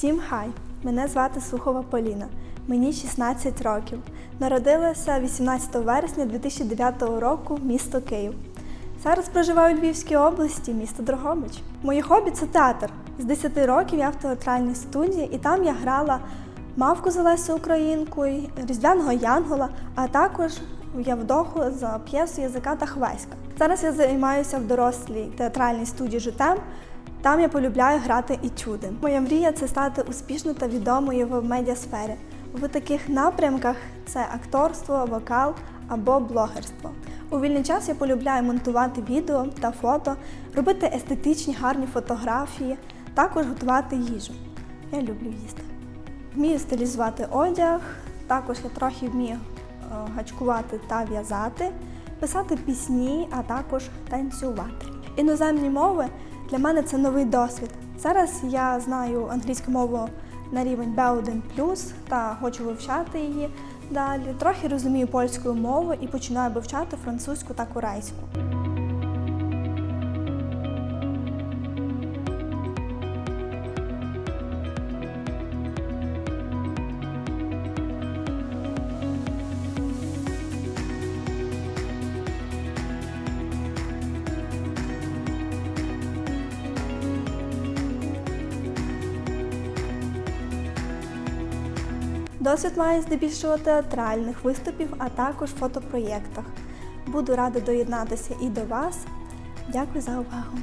Всім хай! Мене звати Сухова Поліна. Мені 16 років. Народилася 18 вересня 2009 року, місто Київ. Зараз проживаю у Львівській області, місто Дрогобич. Моє хобі це театр. З 10 років я в театральній студії, і там я грала мавку з Олесю Українкою, Різдвяного Янгола, а також Явдоху за п'єсу Язика та Хвеська. Зараз я займаюся в дорослій театральній студії Житем. Там я полюбляю грати етюди. Моя мрія це стати успішною та відомою в медіасфері. В таких напрямках це акторство, вокал або блогерство. У вільний час я полюбляю монтувати відео та фото, робити естетичні гарні фотографії, також готувати їжу. Я люблю їсти. Вмію стилізувати одяг, також я трохи вмію е, гачкувати та в'язати, писати пісні, а також танцювати. Іноземні мови для мене це новий досвід. Зараз я знаю англійську мову на рівень B1 та хочу вивчати її далі. Трохи розумію польську мову і починаю вивчати французьку та корейську. Досвід має здебільшого театральних виступів, а також фотопроєктах. Буду рада доєднатися і до вас. Дякую за увагу!